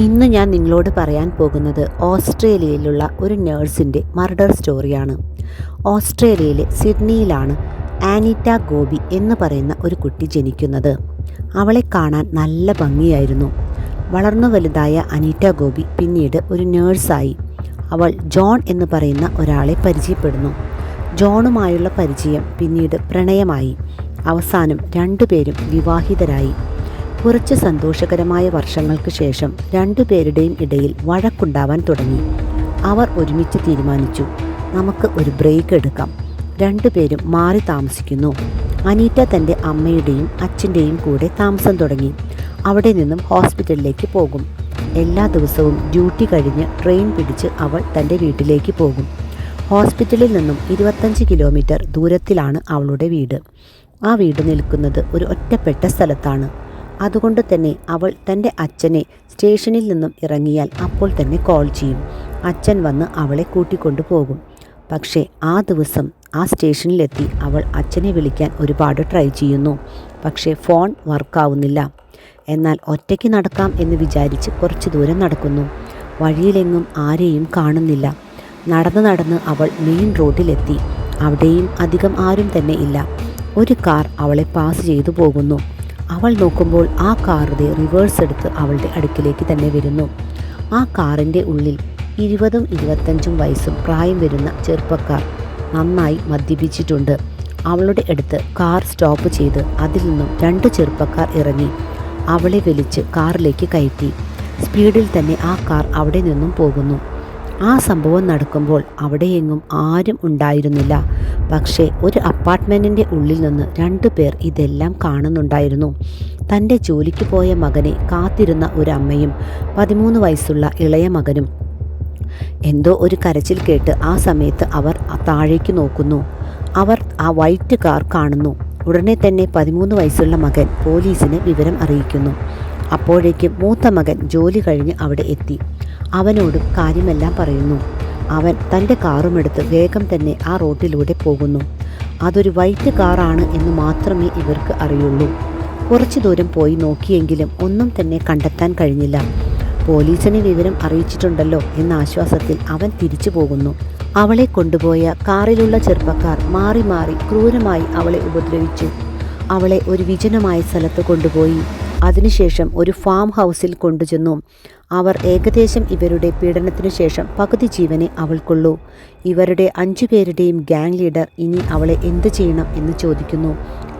ഇന്ന് ഞാൻ നിങ്ങളോട് പറയാൻ പോകുന്നത് ഓസ്ട്രേലിയയിലുള്ള ഒരു നേഴ്സിന്റെ മർഡർ സ്റ്റോറിയാണ്. ഓസ്ട്രേലിയയിലെ സിഡ്നിയിലാണ് ആനിറ്റ ഗോപി എന്ന് പറയുന്ന ഒരു കുട്ടി ജനിക്കുന്നത്. അവളെ കാണാൻ നല്ല ഭംഗിയായിരുന്നു. വളർന്നു വലുതായ അനീറ്റ ഗോപി പിന്നീട് ഒരു നേഴ്സായി. അവൾ ജോൺ എന്ന് പറയുന്ന ഒരാളെ പരിചയപ്പെടുന്നു. ജോണുമായുള്ള പരിചയം പിന്നീട് പ്രണയമായി. അവസാനം രണ്ടുപേരും വിവാഹിതരായി. കുറച്ച് സന്തോഷകരമായ വർഷങ്ങൾക്ക് ശേഷം രണ്ടുപേരുടെയും ഇടയിൽ വഴക്കുണ്ടാവാൻ തുടങ്ങി. അവർ ഒരുമിച്ച് തീരുമാനിച്ചു നമുക്ക് ഒരു ബ്രേക്ക് എടുക്കാം. രണ്ടുപേരും മാറി താമസിക്കുന്നു. അനീറ്റ തന്റെ അമ്മയുടെയും അച്ഛന്റെയും കൂടെ താമസം തുടങ്ങി. അവിടെ നിന്നും ഹോസ്പിറ്റലിലേക്ക് പോകും. എല്ലാ ദിവസവും ഡ്യൂട്ടി കഴിഞ്ഞ് ട്രെയിൻ പിടിച്ച് അവൾ തന്റെ വീട്ടിലേക്ക് പോകും. ഹോസ്പിറ്റലിൽ നിന്നും ഇരുപത്തഞ്ച് കിലോമീറ്റർ ദൂരത്തിലാണ് അവളുടെ വീട്. ആ വീട് നിൽക്കുന്നത് ഒരു ഒറ്റപ്പെട്ട സ്ഥലത്താണ്. അതുകൊണ്ട് തന്നെ അവൾ തന്റെ അച്ഛനെ സ്റ്റേഷനിൽ നിന്നും ഇറങ്ങിയാൽ അപ്പോൾ തന്നെ കോൾ ചെയ്യും. അച്ഛൻ വന്ന് അവളെ കൂട്ടിക്കൊണ്ടു പോകും. പക്ഷേ ആ ദിവസം ആ സ്റ്റേഷനിലെത്തി അവൾ അച്ഛനെ വിളിക്കാൻ ഒരുപാട് ട്രൈ ചെയ്യുന്നു. പക്ഷേ ഫോൺ വർക്കാവുന്നില്ല എന്നാൽ ഒറ്റയ്ക്ക് നടക്കാം എന്ന് വിചാരിച്ച് കുറച്ച് ദൂരം നടക്കുന്നു. വഴിയിലെങ്ങും ആരെയും കാണുന്നില്ല. നടന്ന് നടന്ന് അവൾ മെയിൻ റോഡിലെത്തി. അവിടെയും അധികം ആരും തന്നെ ഇല്ല. ഒരു കാർ അവളെ പാസ് ചെയ്തു പോകുന്നു. അവൾ നോക്കുമ്പോൾ ആ കാറിന്റെ റിവേഴ്സ് എടുത്ത് അവളുടെ അടുക്കിലേക്ക് തന്നെ വരുന്നു. ആ കാറിന്റെ ഉള്ളിൽ ഇരുപതും ഇരുപത്തഞ്ചും വയസ്സും പ്രായം വരുന്ന ചെറുപ്പക്കാർ നന്നായി മദ്യപിച്ചിട്ടുണ്ട്. അവളുടെ അടുത്ത് കാർ സ്റ്റോപ്പ് ചെയ്ത് അതിൽ നിന്നും രണ്ട് ചെറുപ്പക്കാർ ഇറങ്ങി അവളെ വലിച്ച് കാറിലേക്ക് കയറ്റി. സ്പീഡിൽ തന്നെ ആ കാർ അവിടെ നിന്നും പോകുന്നു. ആ സംഭവം നടക്കുമ്പോൾ അവിടെയെങ്ങും ആരും ഉണ്ടായിരുന്നില്ല. പക്ഷേ ഒരു അപ്പാർട്ട്മെന്റിന്റെ ഉള്ളിൽ നിന്ന് രണ്ടു പേർ ഇതെല്ലാം കാണുന്നുണ്ടായിരുന്നു. തന്റെ ജോലിക്ക് പോയ മകനെ കാത്തിരുന്ന ഒരു അമ്മയും പതിമൂന്ന് വയസ്സുള്ള ഇളയ മകനും എന്തോ ഒരു കരച്ചിൽ കേട്ട് ആ സമയത്ത് അവർ താഴേക്ക് നോക്കുന്നു. അവർ ആ വൈറ്റ് കാർ കാണുന്നു. ഉടനെ തന്നെ പതിമൂന്ന് വയസ്സുള്ള മകൻ പോലീസിന് വിവരം അറിയിക്കുന്നു. അപ്പോഴേക്കും മൂത്ത മകൻ ജോലി കഴിഞ്ഞ് അവിടെ എത്തി. അവനോടും കാര്യമെല്ലാം പറയുന്നു. അവൻ തന്റെ കാറുമെടുത്ത് വേഗം തന്നെ ആ റോഡിലൂടെ പോകുന്നു. അതൊരു വൈറ്റ് കാറാണ് എന്ന് മാത്രമേ ഇവർക്ക് അറിയുള്ളൂ. കുറച്ച് ദൂരം പോയി നോക്കിയെങ്കിലും ഒന്നും തന്നെ കണ്ടെത്താൻ കഴിഞ്ഞില്ല. പോലീസിനെ വിവരം അറിയിച്ചിട്ടുണ്ടല്ലോ എന്ന ആശ്വാസത്തിൽ അവൻ തിരിച്ചു പോകുന്നു. അവളെ കൊണ്ടുപോയ കാറിലുള്ള ചെറുപ്പക്കാർ മാറി മാറി ക്രൂരമായി അവളെ ഉപദ്രവിച്ചു. അവളെ ഒരു വിജനമായ സ്ഥലത്ത് കൊണ്ടുപോയി. അതിനുശേഷം ഒരു ഫാം ഹൗസിൽ കൊണ്ടുചെന്നു. അവർ ഏകദേശം ഇവരുടെ പീഡനത്തിനു ശേഷം പകുതി ജീവനെ അവൾക്കുള്ളൂ. ഇവരുടെ അഞ്ചു പേരുടെയും ഗ്യാങ് ലീഡർ ഇനി അവളെ എന്തു ചെയ്യണം എന്ന് ചോദിക്കുന്നു.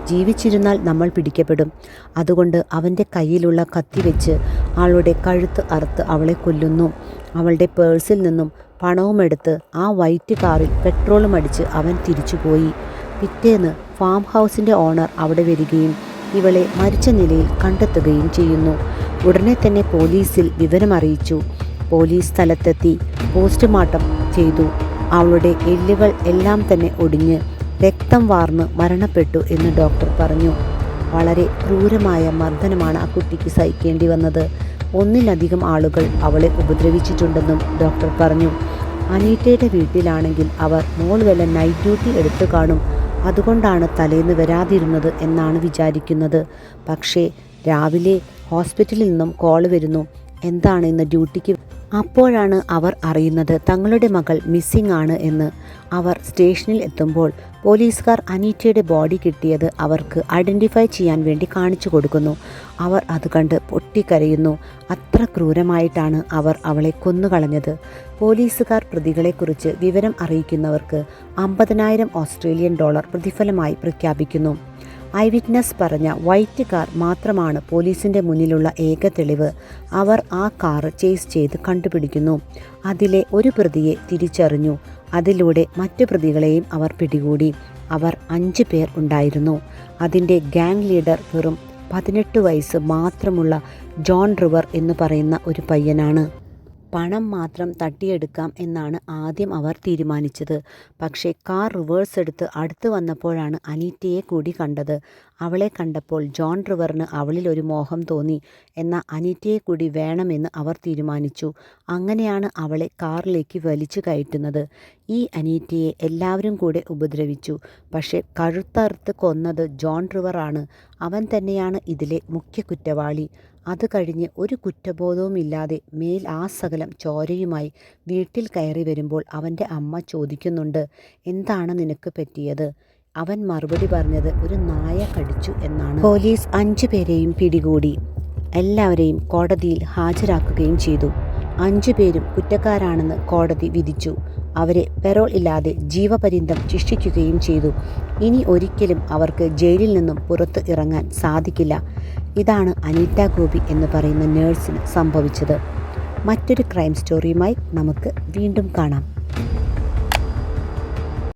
ജീവിച്ചിരുന്നാൽ നമ്മൾ പിടിക്കപ്പെടും. അതുകൊണ്ട് അവന്റെ കയ്യിലുള്ള കത്തി വെച്ച് ആളുടെ കഴുത്ത് അറുത്ത് അവളെ കൊല്ലുന്നു. അവളുടെ പേഴ്സിൽ നിന്നും പണവുമെടുത്ത് ആ വൈറ്റ് കാറിൽ പെട്രോളും അടിച്ച് അവൻ തിരിച്ചുപോയി. പിറ്റേന്ന് ഫാം ഹൗസിന്റെ ഓണർ അവിടെ വരികയും ഇവളെ മരിച്ച നിലയിൽ കണ്ടെത്തുകയും ചെയ്യുന്നു. ഉടനെ തന്നെ പോലീസിൽ വിവരമറിയിച്ചു പോലീസ് സ്ഥലത്തെത്തി പോസ്റ്റ്മോർട്ടം ചെയ്തു. അവളുടെ എല്ലുകൾ എല്ലാം തന്നെ ഒടിഞ്ഞ് രക്തം വാർന്ന് മരണപ്പെട്ടു എന്ന് ഡോക്ടർ പറഞ്ഞു. വളരെ ക്രൂരമായ മർദ്ദനമാണ് ആ കുട്ടിക്ക് സഹിക്കേണ്ടി വന്നത്. ഒന്നിലധികം ആളുകൾ അവളെ ഉപദ്രവിച്ചിട്ടുണ്ടെന്നും ഡോക്ടർ പറഞ്ഞു. അനീറ്റയുടെ വീട്ടിലാണെങ്കിൽ അവർ മോൾ വല്ല നൈറ്റ് ഡ്യൂട്ടി എടുത്തു കാണും. അതുകൊണ്ടാണ് തലേന്ന് വരാതിരുന്നത് എന്നാണ് വിചാരിക്കുന്നത്. പക്ഷേ രാവിലെ ഹോസ്പിറ്റലിൽ നിന്നും കോൾ വരുന്നു. എന്താണ് ഇന്ന് ഡ്യൂട്ടിക്ക് അപ്പോഴാണ് അവർ അറിയുന്നത് തങ്ങളുടെ മകൾ മിസ്സിംഗ് ആണ് എന്ന്. അവർ സ്റ്റേഷനിൽ എത്തുമ്പോൾ പോലീസുകാർ അനീറ്റയുടെ ബോഡി കിട്ടിയത് അവർക്ക് ഐഡന്റിഫൈ ചെയ്യാൻ വേണ്ടി കാണിച്ചു കൊടുക്കുന്നു. അവർ അത് കണ്ട് പൊട്ടിക്കരയുന്നു. അത്ര ക്രൂരമായിട്ടാണ് അവർ അവളെ കൊന്നുകളഞ്ഞത്. പോലീസുകാർ പ്രതികളെക്കുറിച്ച് വിവരം അറിയിക്കുന്നവർക്ക് അമ്പതിനായിരം ഓസ്ട്രേലിയൻ ഡോളർ പ്രതിഫലമായി പ്രഖ്യാപിക്കുന്നു. ഐ വിറ്റ്നസ് പറഞ്ഞ വൈറ്റ് കാർ മാത്രമാണ് പോലീസിന്റെ മുന്നിലുള്ള ഏക തെളിവ്. അവർ ആ കാർ ചേസ് ചെയ്ത് കണ്ടുപിടിക്കുന്നു. അതിലെ ഒരു പ്രതിയെ തിരിച്ചറിഞ്ഞു. അതിലൂടെ മറ്റു പ്രതികളെയും അവർ പിടികൂടി. അവർ അഞ്ച് പേർ ഉണ്ടായിരുന്നു. അതിന്റെ ഗാങ് ലീഡർ വെറും പതിനെട്ട് വയസ്സ് മാത്രമുള്ള ജോൺ റിവർ എന്ന് പറയുന്ന ഒരു പയ്യനാണ്. പണം മാത്രം തട്ടിയെടുക്കാം എന്നാണ് ആദ്യം അവർ തീരുമാനിച്ചത്. പക്ഷേ കാർ റിവേഴ്സ് എടുത്ത് അടുത്ത് വന്നപ്പോഴാണ് അനീറ്റയെ കൂടി കണ്ടത്. അവളെ കണ്ടപ്പോൾ ജോൺ റിവറിന് അവളിൽ ഒരു മോഹം തോന്നി എന്ന അനിറ്റയെ കൂടി വേണമെന്ന് അവർ തീരുമാനിച്ചു. അങ്ങനെയാണ് അവളെ കാറിലേക്ക് വലിച്ചു കയറ്റുന്നത്. ഈ അനീറ്റയെ എല്ലാവരും കൂടെ ഉപദ്രവിച്ചു. പക്ഷേ കഴുത്തറുത്ത് കൊന്നത് ജോൺ റിവറാണ് അവൻ തന്നെയാണ് ഇതിലെ മുഖ്യ കുറ്റവാളി. അത് കഴിഞ്ഞ് ഒരു കുറ്റബോധവുമില്ലാതെ മേൽ ആ സകലം ചോരയുമായി വീട്ടിൽ കയറി വരുമ്പോൾ അവന്റെ അമ്മ ചോദിക്കുന്നുണ്ട് എന്താണ് നിനക്ക് പറ്റിയത്? അവൻ മറുപടി പറഞ്ഞത് ഒരു നായ കടിച്ചു എന്നാണ്. പോലീസ് അഞ്ചു പേരെയും പിടികൂടി. എല്ലാവരെയും കോടതിയിൽ ഹാജരാക്കുകയും ചെയ്തു. അഞ്ചു പേരും കുറ്റക്കാരാണെന്ന് കോടതി വിധിച്ചു. അവരെ പെറോൾ ഇല്ലാതെ ജീവപര്യന്തം ശിക്ഷിക്കുകയും ചെയ്തു. ഇനി ഒരിക്കലും അവർക്ക് ജയിലിൽ നിന്നും പുറത്ത് ഇറങ്ങാൻ സാധിക്കില്ല. ഇതാണ് അനീറ്റ ഗോപി എന്ന് പറയുന്ന നേഴ്സിന് സംഭവിച്ചത്. മറ്റൊരു ക്രൈം സ്റ്റോറിയുമായി നമുക്ക് വീണ്ടും കാണാം.